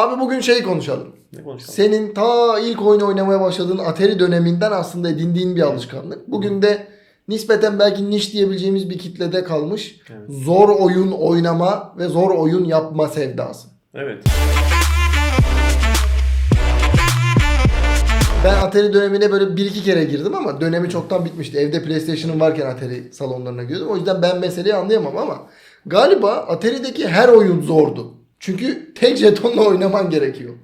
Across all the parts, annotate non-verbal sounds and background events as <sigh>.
Abi bugün şey konuşalım. Ne konuşalım? Senin ta ilk oyun oynamaya başladığın Atari döneminden aslında edindiğin bir alışkanlık. Bugün de nispeten belki niş diyebileceğimiz bir kitlede kalmış. Evet. Zor oyun oynama ve zor oyun yapma sevdası. Evet. Ben Atari dönemine böyle bir iki kere girdim ama dönemi çoktan bitmişti. Evde PlayStation'ım varken Atari salonlarına giriyordum. O yüzden ben meseleyi anlayamam ama galiba Atari'deki her oyun zordu. Çünkü tek jetonla oynaman gerekiyor.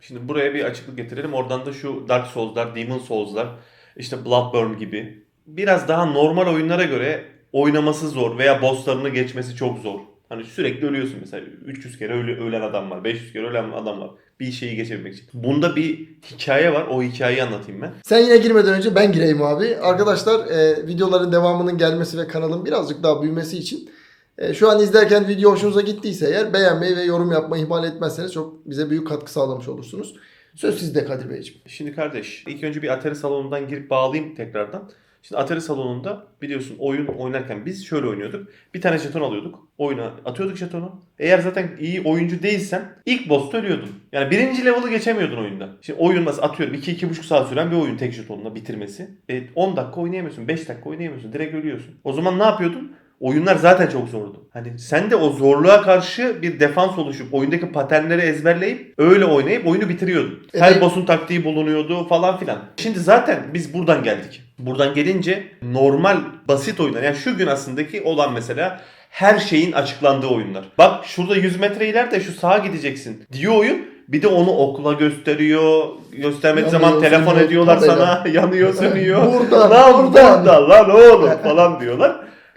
Şimdi buraya bir açıklık getirelim. Oradan da şu Dark Souls'lar, Demon Souls'lar, işte Bloodborne gibi biraz daha normal oyunlara göre oynaması zor veya bosslarını geçmesi çok zor. Hani sürekli ölüyorsun mesela 300 kere ölü, ölen adam var, 500 kere ölen adam var. Bir şeyi geçebilmek için. Bunda bir hikaye var. O hikayeyi anlatayım ben. Sen yine girmeden önce ben gireyim abi. Arkadaşlar e, videoların devamının gelmesi ve kanalın birazcık daha büyümesi için e, şu an izlerken video hoşunuza gittiyse eğer beğenmeyi ve yorum yapmayı ihmal etmezseniz çok bize büyük katkı sağlamış olursunuz. Söz sizde Kadir Beyciğim. Şimdi kardeş ilk önce bir Atari salonundan girip bağlayayım tekrardan. Şimdi Atari salonunda biliyorsun oyun oynarken biz şöyle oynuyorduk. Bir tane jeton alıyorduk. Oyuna atıyorduk jetonu. Eğer zaten iyi oyuncu değilsen ilk boss'ta ölüyordun. Yani birinci level'ı geçemiyordun oyunda. Şimdi oyun mesela atıyorum 2-2,5 saat süren bir oyun tek jetonla bitirmesi. E, 10 dakika oynayamıyorsun, 5 dakika oynayamıyorsun. Direkt ölüyorsun. O zaman ne yapıyordun? Oyunlar zaten çok zordu. Hani sen de o zorluğa karşı bir defans oluşup oyundaki paternleri ezberleyip öyle oynayıp oyunu bitiriyordun. Her Evet. boss'un taktiği bulunuyordu falan filan. Şimdi zaten biz buradan geldik. Buradan gelince normal basit oyunlar yani şu gün aslındaki olan mesela her şeyin açıklandığı oyunlar. Bak şurada 100 metre ileride şu sağa gideceksin diyor oyun. Bir de onu okula gösteriyor. Yanıyor, zaman telefon ediyorlar sana. <laughs> Yanıyor, sönüyor. Buradan, lan buradan lan oğlum falan diyorlar.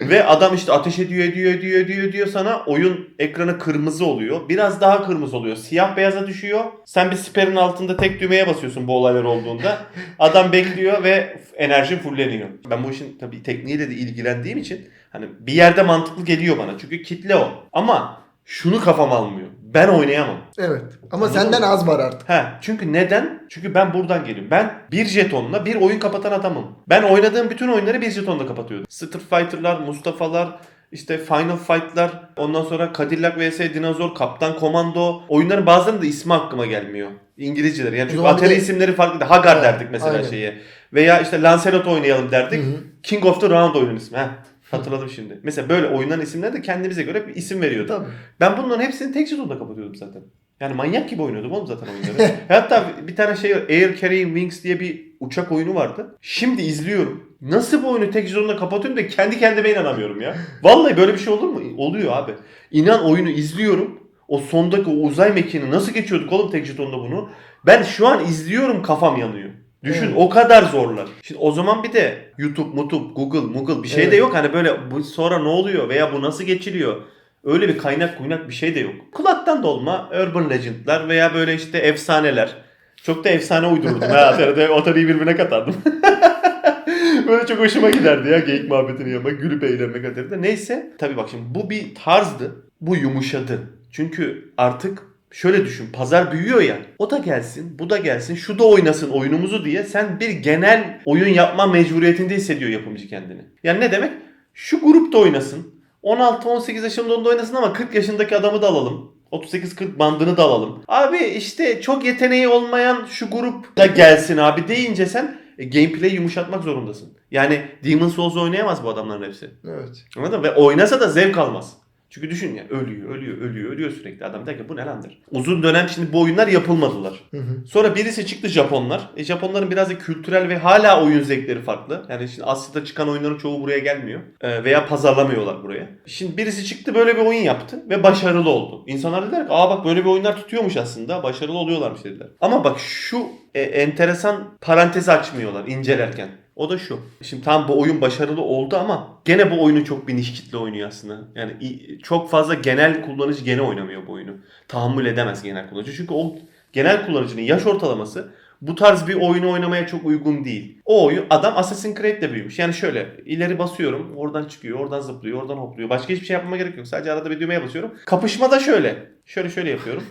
Ve adam işte ateş ediyor, ediyor, ediyor, ediyor, ediyor sana. Oyun ekranı kırmızı oluyor. Biraz daha kırmızı oluyor. Siyah beyaza düşüyor. Sen bir siperin altında tek düğmeye basıyorsun bu olaylar olduğunda. Adam bekliyor ve enerjin fulleniyor. Ben bu işin tabii tekniğiyle de ilgilendiğim için hani bir yerde mantıklı geliyor bana. Çünkü kitle o. Ama şunu kafam almıyor. Ben oynayamam. Evet. Ama Anladın senden mı? az var artık. He, çünkü neden? Çünkü ben buradan geliyorum. Ben bir jetonla bir oyun kapatan adamım. Ben oynadığım bütün oyunları bir jetonla kapatıyordum. Street Fighter'lar, Mustafa'lar, işte Final Fight'lar, ondan sonra Cadillac vs Dinozor, Kaptan Komando. Oyunların bazılarının da ismi aklıma gelmiyor. İngilizceleri. Yani çünkü Atari de- isimleri farklı. Hagar Evet, derdik mesela aynen. şeye. Veya işte Lancelot oynayalım derdik. Hı hı. King of the Round oyunun ismi. Heh, hatırladım şimdi. Mesela böyle oyunların isimleri de kendimize göre bir isim veriyorduk. Tabii. Ben bunların hepsini tek jetonda kapatıyordum zaten. Yani manyak gibi oynuyordum oğlum zaten oyunları. <laughs> Hatta bir tane şey var. Air Carrying Wings diye bir uçak oyunu vardı. Şimdi izliyorum. Nasıl bu oyunu tek jetonda kapatıyorum da kendi kendime inanamıyorum ya. Vallahi böyle bir şey olur mu? Oluyor abi. İnan oyunu izliyorum. O sondaki o uzay mekiğini nasıl geçiyorduk oğlum tek jetonda bunu? Ben şu an izliyorum kafam yanıyor. Düşün Evet. o kadar zorlar. Şimdi o zaman bir de YouTube, Mutup, Google, Google bir şey de Evet. yok. Hani böyle bu sonra ne oluyor veya bu nasıl geçiliyor? Öyle bir kaynak kuynak bir şey de yok. Kulaktan dolma urban legend'lar veya böyle işte efsaneler. Çok da efsane uydururdum ha. Atari'de Atari'yi birbirine katardım. <laughs> böyle çok hoşuma giderdi ya geyik muhabbetini yapmak, gülüp eğlenmek Atari'de. Neyse. Tabii bak şimdi bu bir tarzdı. Bu yumuşadı. Çünkü artık şöyle düşün. Pazar büyüyor ya. O da gelsin, bu da gelsin, şu da oynasın oyunumuzu diye sen bir genel oyun yapma mecburiyetinde hissediyor yapımcı kendini. Yani ne demek? Şu grupta oynasın. 16-18 yaşında onda oynasın ama 40 yaşındaki adamı da alalım. 38-40 bandını da alalım. Abi işte çok yeteneği olmayan şu grup da gelsin abi deyince sen e, gameplay yumuşatmak zorundasın. Yani Demon Souls oynayamaz bu adamların hepsi. Evet. Anladın mı? Ve oynasa da zevk almaz. Çünkü düşün ya ölüyor, ölüyor, ölüyor, ölüyor sürekli. Adam der ki bu ne lan der. Uzun dönem şimdi bu oyunlar yapılmadılar. Hı hı. Sonra birisi çıktı Japonlar. E Japonların biraz da kültürel ve hala oyun zevkleri farklı. Yani şimdi Asya'da çıkan oyunların çoğu buraya gelmiyor. E, veya pazarlamıyorlar buraya. Şimdi birisi çıktı böyle bir oyun yaptı ve başarılı oldu. İnsanlar dediler ki aa bak böyle bir oyunlar tutuyormuş aslında. Başarılı oluyorlarmış dediler. Ama bak şu e, enteresan parantezi açmıyorlar incelerken. O da şu. Şimdi tam bu oyun başarılı oldu ama gene bu oyunu çok bir niş kitle oynuyor aslında. Yani çok fazla genel kullanıcı gene oynamıyor bu oyunu. Tahammül edemez genel kullanıcı. Çünkü o genel kullanıcının yaş ortalaması bu tarz bir oyunu oynamaya çok uygun değil. O oyun adam Assassin's Creed'le büyümüş. Yani şöyle ileri basıyorum oradan çıkıyor oradan zıplıyor oradan hopluyor. Başka hiçbir şey yapmama gerek yok. Sadece arada bir düğmeye basıyorum. Kapışma da şöyle. Şöyle şöyle yapıyorum.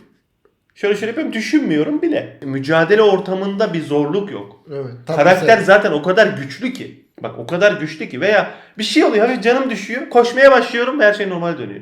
Şöyle şöyle yapıyorum düşünmüyorum bile. Mücadele ortamında bir zorluk yok. Evet. Karakter bir zaten o kadar güçlü ki. Bak o kadar güçlü ki veya bir şey oluyor hafif canım düşüyor. Koşmaya başlıyorum ve her şey normal dönüyor.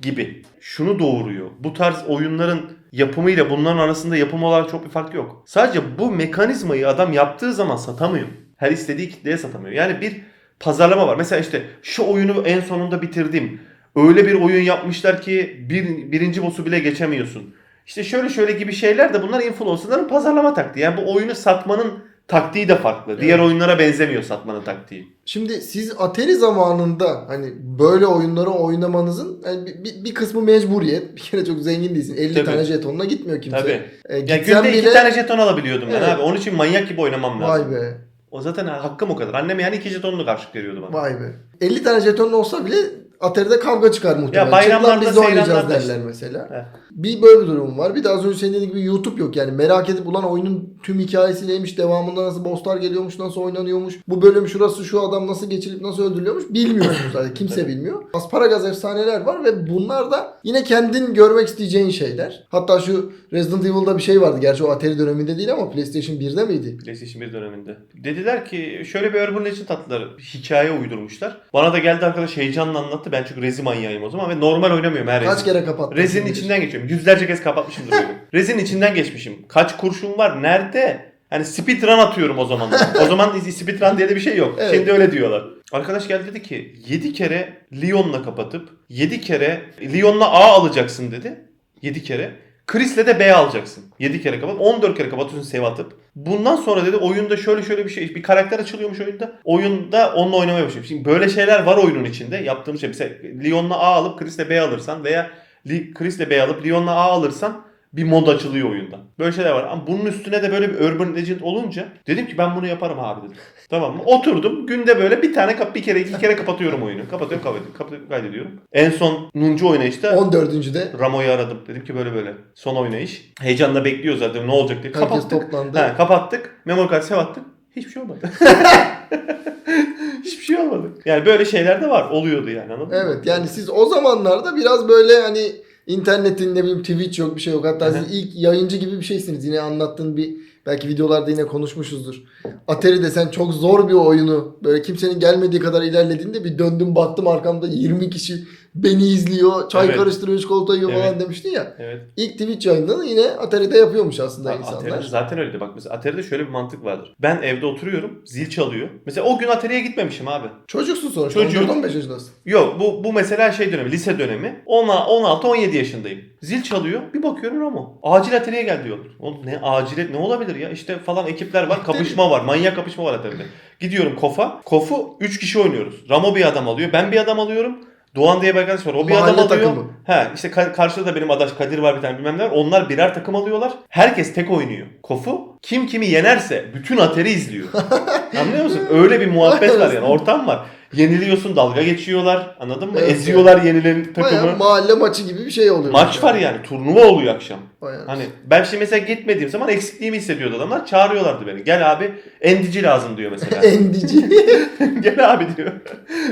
Gibi. Şunu doğuruyor. Bu tarz oyunların yapımıyla bunların arasında yapım olarak çok bir fark yok. Sadece bu mekanizmayı adam yaptığı zaman satamıyor. Her istediği kitleye satamıyor. Yani bir pazarlama var. Mesela işte şu oyunu en sonunda bitirdim. Öyle bir oyun yapmışlar ki bir, birinci boss'u bile geçemiyorsun. İşte şöyle şöyle gibi şeyler de bunlar influencerların pazarlama taktiği. Yani bu oyunu satmanın taktiği de farklı. Diğer oyunlara benzemiyor satmanın taktiği. Şimdi siz Atari zamanında hani böyle oyunları oynamanızın yani bir, bir, kısmı mecburiyet. Bir kere çok zengin değilsin. 50 Tabii. tane jetonla gitmiyor kimse. Tabii. E, Ya günde iki bile tane jeton alabiliyordum ben Evet. abi. Onun için manyak gibi oynamam lazım. vay be. O zaten hakkım o kadar. Annem yani iki jetonunu karşılık veriyordu bana. Vay be. 50 tane jeton olsa bile Atari'de kavga çıkar muhtemelen. Ya bayramlarda, Çık lan biz de oynayacağız derler işte. mesela. He. Bir böyle bir durum var. Bir de az önce senin dediğin gibi YouTube yok yani. Merak edip ulan oyunun tüm hikayesi neymiş, devamında nasıl bosslar geliyormuş, nasıl oynanıyormuş, bu bölüm şurası şu adam nasıl geçirilip nasıl öldürülüyormuş bilmiyorsunuz zaten. Kimse Evet. bilmiyor. Asparagas efsaneler var ve bunlar da yine kendin görmek isteyeceğin şeyler. Hatta şu Resident Evil'da bir şey vardı. Gerçi o Atari döneminde değil ama PlayStation 1'de miydi? PlayStation 1 döneminde. Dediler ki şöyle bir Urban Legend attılar. Hikaye uydurmuşlar. Bana da geldi arkadaş heyecanla anlattı. Ben çünkü rezi manyağıyım o zaman ve normal oynamıyorum her Kaç rezi. kere kapattın? Rezinin bilir? içinden geçiyorum. Yüzlerce kez kapatmışımdır oyunu. <laughs> Rezinin içinden geçmişim. Kaç kurşun var? Nerede? Hani speedrun atıyorum o zaman. o zaman speedrun diye de bir şey yok. Evet. Şimdi öyle diyorlar. Arkadaş geldi dedi ki 7 kere Leon'la kapatıp 7 kere Leon'la A alacaksın dedi. 7 kere. Chris'le de B alacaksın. 7 kere kapat. 14 kere kapatıyorsun save atıp. Bundan sonra dedi oyunda şöyle şöyle bir şey. Bir karakter açılıyormuş oyunda. Oyunda onunla oynamaya başlıyorum. Şimdi böyle şeyler var oyunun içinde. Yaptığım şey. Mesela Leon'la A alıp Chris'le B alırsan veya Chris'le B alıp Leon'la A alırsan bir mod açılıyor oyunda. Böyle şeyler var. Ama bunun üstüne de böyle bir Urban Legend olunca dedim ki ben bunu yaparım abi dedim. <laughs> Tamam mı? Oturdum. Günde böyle bir tane kap bir kere iki kere kapatıyorum oyunu. Kapatıyorum kapatıyorum. Kapatıyorum kaydediyorum. En son Nuncu oynayışta 14. de Ramo'yu aradım. Dedim ki böyle böyle. Son oynayış. Heyecanla bekliyor zaten ne olacak diye. herkes Kapattık. toplandı. He, kapattık. Memory card attık. Hiçbir şey olmadı. <laughs> Hiçbir şey olmadı. Yani böyle şeyler de var. Oluyordu yani anladın mı? Evet yani siz o zamanlarda biraz böyle hani internetin ne bileyim Twitch yok bir şey yok. Hatta siz ilk yayıncı gibi bir şeysiniz. Yine anlattığın bir belki videolarda yine konuşmuşuzdur. Atari desen çok zor bir oyunu böyle kimsenin gelmediği kadar ilerlediğinde bir döndüm baktım arkamda 20 kişi beni izliyor. Çay Evet. karıştırıyor çikolata yiyor falan Evet. demiştin ya. Evet. İlk Twitch yayınlarını yine Atari'de yapıyormuş aslında Abi insanlar. Atari'de zaten öyle. Bak mesela Atari'de şöyle bir mantık vardır. Ben evde oturuyorum. Zil çalıyor. Mesela o gün Atari'ye gitmemişim abi. Çocuksun sonuçta. Çocuğum. 14-15 yaşındasın. Yok bu, bu mesela şey dönemi, lise dönemi. 16-17 yaşındayım. Zil çalıyor. Bir bakıyorum Ramo. Acil Atari'ye gel diyor. Oğlum ne acil ne olabilir ya? İşte falan ekipler var. Kapışma var. Manyak kapışma var Atari'de. Gidiyorum Kofa. Kofu 3 kişi oynuyoruz. Ramo bir adam alıyor. Ben bir adam alıyorum. Doğan diye bir arkadaş var. O bir Mahalle adam alıyor. takımı. He işte ka- karşıda da benim adaş Kadir var bir tane bilmem ne var. Onlar birer takım alıyorlar. Herkes tek oynuyor. Kofu kim kimi yenerse bütün Atari izliyor. <laughs> Anlıyor musun? Öyle bir muhabbet var yani. <laughs> Ortam var. Yeniliyorsun dalga geçiyorlar. Anladın mı? Evet, Eziyorlar yenilen takımı. Bayağı mahalle maçı gibi bir şey oluyor. Maç var yani. Turnuva oluyor akşam. Bayağı. Hani ben şimdi mesela gitmediğim zaman eksikliğimi hissediyordu adamlar. Çağırıyorlardı beni. Gel abi endici lazım diyor mesela. <laughs> Endici. <laughs> Gel abi diyor.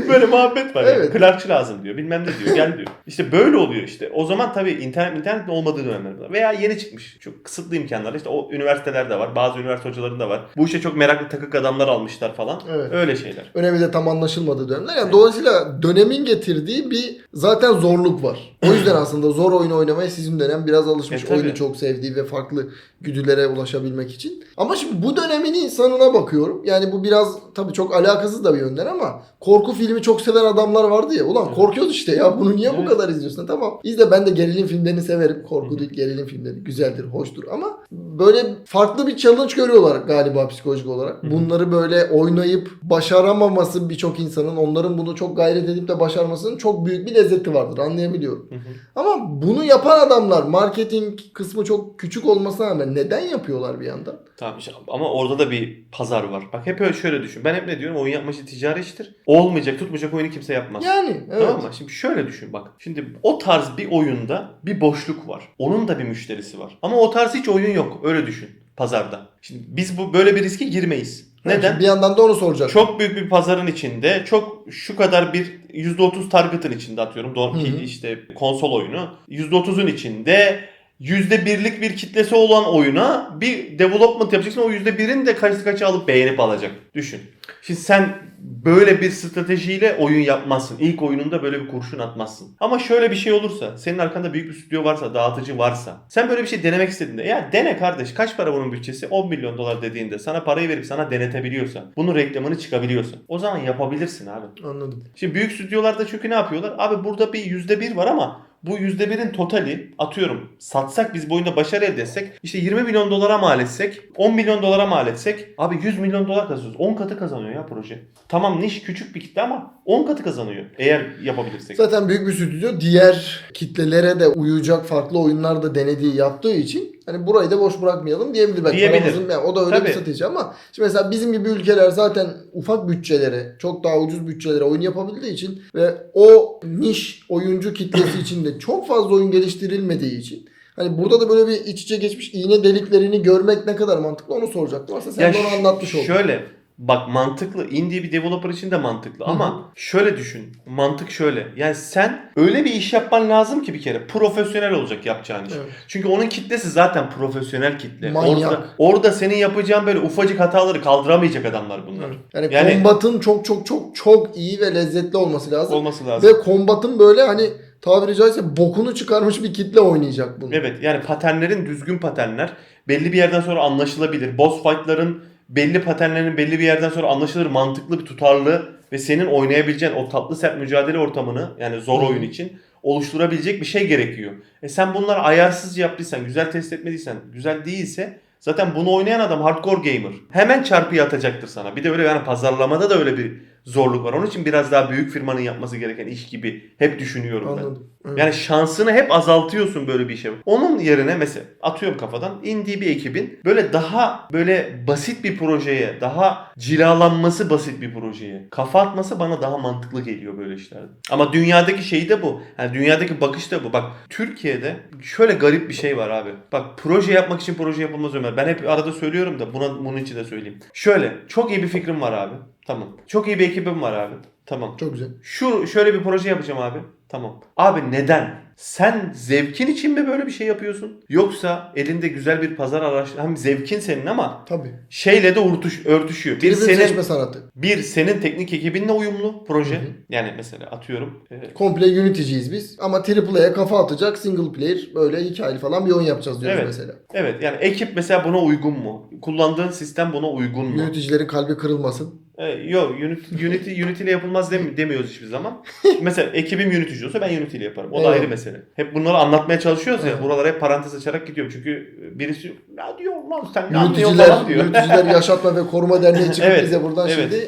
Böyle muhabbet var. Yani. Evet. Klarkçı lazım diyor. Bilmem ne diyor. Gel diyor. İşte böyle oluyor işte. O zaman tabii internet internetin olmadığı dönemler var. Veya yeni çıkmış. Çok kısıtlı imkanlar. İşte o üniversiteler de var. Bazı üniversite hocaların da var. Bu işe çok meraklı takık adamlar almışlar falan. Evet. Öyle şeyler. önemi de tam anlaşılmadığı dönemler. Yani dolayısıyla dönemin getirdiği bir zaten zorluk var. O yüzden <clears throat> aslında zor oyun oynamaya sizin dönem biraz alışmış. E, tabii. oyunu çok sevdiği ve farklı güdülere ulaşabilmek için. Ama şimdi bu dönemin insanına bakıyorum. Yani bu biraz tabii çok alakasız da bir yönden ama korku filmi çok seven adamlar vardı ya. Ulan korkuyoruz işte ya bunu niye bu kadar izliyorsun? Tamam. İzle ben de gerilim filmlerini severim. Korku değil gerilim filmleri güzeldir, hoştur ama böyle farklı bir challenge görüyorlar galiba psikolojik olarak. Bunları böyle oynayıp başaramaması birçok insanın onların bunu çok gayret edip de başarmasının çok büyük bir lezzeti vardır anlayabiliyorum. Hı hı. Ama bunu yapan adamlar marketing kısmı çok küçük olmasına rağmen neden yapıyorlar bir yandan? Tamam işte ama orada da bir pazar var. Bak hep öyle şöyle düşün. Ben hep ne diyorum? Oyun yapma işi ticari iştir. Olmayacak, tutmayacak oyunu kimse yapmaz. Yani evet. Tamam mı? Şimdi şöyle düşün bak. Şimdi o tarz bir oyunda bir boşluk var. Onun da bir müşterisi var. Ama o tarz hiç oyun yok. Öyle düşün pazarda. Şimdi biz bu böyle bir riske girmeyiz. Neden? Bir yandan da onu soracak. Çok büyük bir pazarın içinde çok şu kadar bir %30 target'ın içinde atıyorum. Hı. işte konsol oyunu. %30'un içinde %1'lik bir kitlesi olan oyuna bir development yapacaksın. O %1'in de kaç kaçı alıp beğenip alacak. Düşün. Şimdi sen böyle bir stratejiyle oyun yapmazsın. İlk oyununda böyle bir kurşun atmazsın. Ama şöyle bir şey olursa, senin arkanda büyük bir stüdyo varsa, dağıtıcı varsa, sen böyle bir şey denemek istediğinde, ya dene kardeş kaç para bunun bütçesi? 10 milyon dolar dediğinde sana parayı verip sana denetebiliyorsa, bunun reklamını çıkabiliyorsa, o zaman yapabilirsin abi. Anladım. Şimdi büyük stüdyolarda çünkü ne yapıyorlar? Abi burada bir %1 var ama bu %1'in totali atıyorum satsak biz bu oyunda başarı elde etsek işte 20 milyon dolara mal etsek 10 milyon dolara mal etsek abi 100 milyon dolar kazanıyoruz. 10 katı kazanıyor ya proje. Tamam niş küçük bir kitle ama 10 katı kazanıyor eğer yapabilirsek. Zaten büyük bir stüdyo diğer kitlelere de uyacak farklı oyunlar da denediği yaptığı için hani burayı da boş bırakmayalım diyebilir. Belki Diyebilir. paramızın- yani o da öyle Tabii. bir strateji ama şimdi mesela bizim gibi ülkeler zaten ufak bütçelere, çok daha ucuz bütçelere oyun yapabildiği için ve o niş oyuncu kitlesi içinde çok fazla oyun geliştirilmediği için Hani burada da böyle bir iç içe geçmiş iğne deliklerini görmek ne kadar mantıklı onu soracaktım. Aslında sen Ya de onu anlatmış oldun. Şöyle bak mantıklı indie bir developer için de mantıklı Hı hı. ama şöyle düşün mantık şöyle yani sen öyle bir iş yapman lazım ki bir kere profesyonel olacak yapacağın iş. Evet. Çünkü onun kitlesi zaten profesyonel kitle. Manyak. Orada, orada senin yapacağın böyle ufacık hataları kaldıramayacak adamlar bunlar. Yani, Yani- kombatın çok çok çok çok iyi ve lezzetli olması lazım. Olması lazım. Ve kombatın böyle hani tabiri caizse bokunu çıkarmış bir kitle oynayacak bunu. Evet yani paternlerin düzgün paternler belli bir yerden sonra anlaşılabilir. Boss fight'ların belli paternlerin belli bir yerden sonra anlaşılır mantıklı bir tutarlı ve senin oynayabileceğin o tatlı sert mücadele ortamını yani zor oyun için oluşturabilecek bir şey gerekiyor. E sen bunları ayarsız yaptıysan, güzel test etmediysen, güzel değilse zaten bunu oynayan adam hardcore gamer. Hemen çarpıyı atacaktır sana. Bir de öyle yani pazarlamada da öyle bir zorluk var. Onun için biraz daha büyük firmanın yapması gereken iş gibi hep düşünüyorum ben. Anladım. Evet. Yani şansını hep azaltıyorsun böyle bir işe. Onun yerine mesela atıyorum kafadan indie bir ekibin böyle daha böyle basit bir projeye, daha cilalanması basit bir projeye kafa atması bana daha mantıklı geliyor böyle işlerde. Ama dünyadaki şey de bu. Yani dünyadaki bakış da bu. Bak Türkiye'de şöyle garip bir şey var abi. Bak proje yapmak için proje yapılmaz Ömer. Ben hep arada söylüyorum da buna bunun için de söyleyeyim. Şöyle çok iyi bir fikrim var abi. Tamam. Çok iyi bir ekibim var abi. Tamam. Çok güzel. Şu şöyle bir proje yapacağım abi. Tamam. Abi neden? Sen zevkin için mi böyle bir şey yapıyorsun? Yoksa elinde güzel bir pazar araç hem zevkin senin ama Tabii. şeyle de örtüş, örtüşüyor. Bir Tribün senin seçme sanatı. bir senin teknik ekibinle uyumlu proje. Hı hı. Yani mesela atıyorum e, Komple Unity'ciyiz biz. Ama AAA'ya kafa atacak single player böyle hikayeli falan bir oyun yapacağız diyoruz Evet. mesela. evet yani ekip mesela buna uygun mu? Kullandığın sistem buna uygun mu? Yöneticilerin kalbi kırılmasın. E, yok Unity, Unity, <laughs> Unity ile yapılmaz dem- demiyoruz hiçbir zaman. <laughs> Mesela ekibim yönetici olsa ben Unity ile yaparım. O da Evet. ayrı mesele. Hep bunları anlatmaya çalışıyoruz ya. Evet. Buralara hep parantez açarak gidiyorum. Çünkü birisi ya diyor lan sen ne anlıyorsun falan diyor. yöneticiler <laughs> yaşatma ve koruma derneği çıkıp Evet, bize buradan evet. şimdi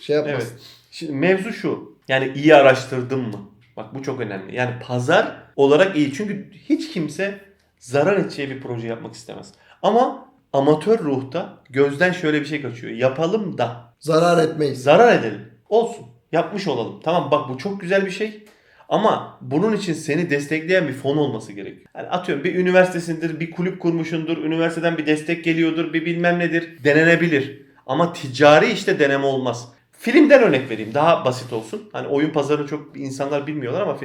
şey yapmasın. Evet. Şimdi mevzu şu. Yani iyi araştırdın mı? Bak bu çok önemli. Yani pazar olarak iyi. Çünkü hiç kimse zarar edeceği bir proje yapmak istemez. Ama amatör ruhta gözden şöyle bir şey kaçıyor. Yapalım da Zarar etmeyiz. zarar edelim. Olsun. Yapmış olalım. Tamam bak bu çok güzel bir şey. Ama bunun için seni destekleyen bir fon olması gerekiyor. Yani atıyorum bir üniversitesindir, bir kulüp kurmuşundur, üniversiteden bir destek geliyordur, bir bilmem nedir. Denenebilir. Ama ticari işte deneme olmaz. Filmden örnek vereyim. Daha basit olsun. Hani oyun pazarını çok insanlar bilmiyorlar ama.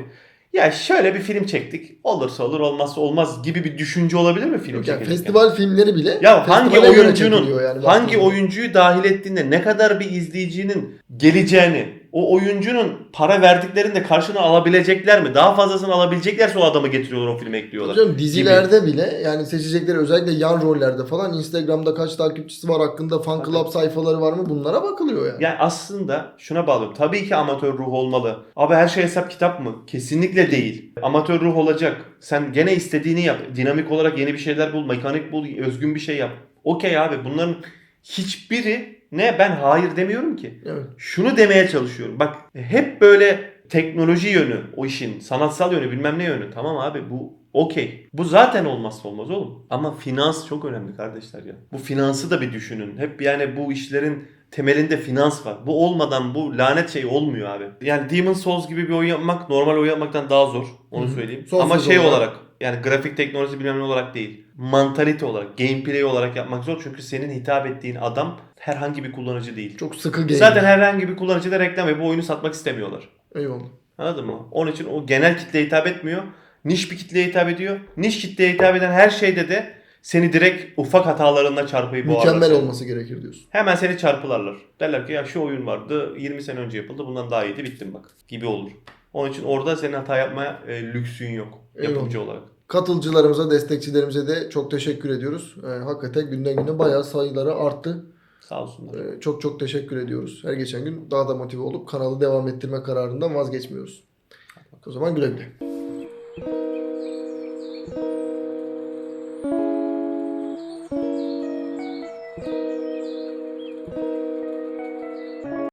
Ya şöyle bir film çektik. Olursa olur, olmazsa olmaz gibi bir düşünce olabilir mi film Yok çekilirken? festival filmleri bile Ya hangi festivale göre oyuncunun çekiliyor yani hangi oyuncuyu dahil ettiğinde ne kadar bir izleyicinin geleceğini, o oyuncunun para verdiklerinde karşını alabilecekler mi? Daha fazlasını alabileceklerse o adamı getiriyorlar o filme ekliyorlar. Hocam dizilerde bile yani seçecekleri özellikle yan rollerde falan Instagram'da kaç takipçisi var hakkında fan Tabii. club sayfaları var mı bunlara bakılıyor yani. Yani aslında şuna bağlıyorum. Tabii ki amatör ruh olmalı. Abi her şey hesap kitap mı? Kesinlikle değil. Amatör ruh olacak. Sen gene istediğini yap. Dinamik olarak yeni bir şeyler bul. Mekanik bul. Özgün bir şey yap. Okey abi bunların hiçbiri ne ben hayır demiyorum ki. Evet. Şunu demeye çalışıyorum. Bak hep böyle teknoloji yönü o işin sanatsal yönü bilmem ne yönü. Tamam abi bu okey. Bu zaten olmazsa olmaz oğlum. Ama finans çok önemli kardeşler ya. Bu finansı da bir düşünün. Hep yani bu işlerin temelinde finans var. Bu olmadan bu lanet şey olmuyor abi. Yani Demon Souls gibi bir oyun yapmak normal oyun yapmaktan daha zor. Onu Hı hı. söyleyeyim. Sonsuz Ama şey olarak. olarak yani grafik teknolojisi bilmem ne olarak değil. Mantalite olarak, gameplay olarak yapmak zor. Çünkü senin hitap ettiğin adam herhangi bir kullanıcı değil. Çok sıkı game. Zaten herhangi bir kullanıcı da reklam ve bu oyunu satmak istemiyorlar. Eyvallah. Anladın mı? Onun için o genel kitleye hitap etmiyor. Niş bir kitleye hitap ediyor. Niş kitleye hitap eden her şeyde de seni direkt ufak hatalarında çarpıyı boğarlar. Mükemmel olması gerekir diyorsun. Hemen seni çarpılarlar. Derler ki ya şu oyun vardı 20 sene önce yapıldı bundan daha iyiydi bittim bak gibi olur. Onun için orada senin hata yapmaya e, lüksün yok yapımcı olarak. Katılcılarımıza, destekçilerimize de çok teşekkür ediyoruz. Ee, hakikaten günden güne bayağı sayıları arttı. Sağ olsunlar. Ee, çok çok teşekkür ediyoruz. Her geçen gün daha da motive olup kanalı devam ettirme kararından vazgeçmiyoruz. O zaman güle güle.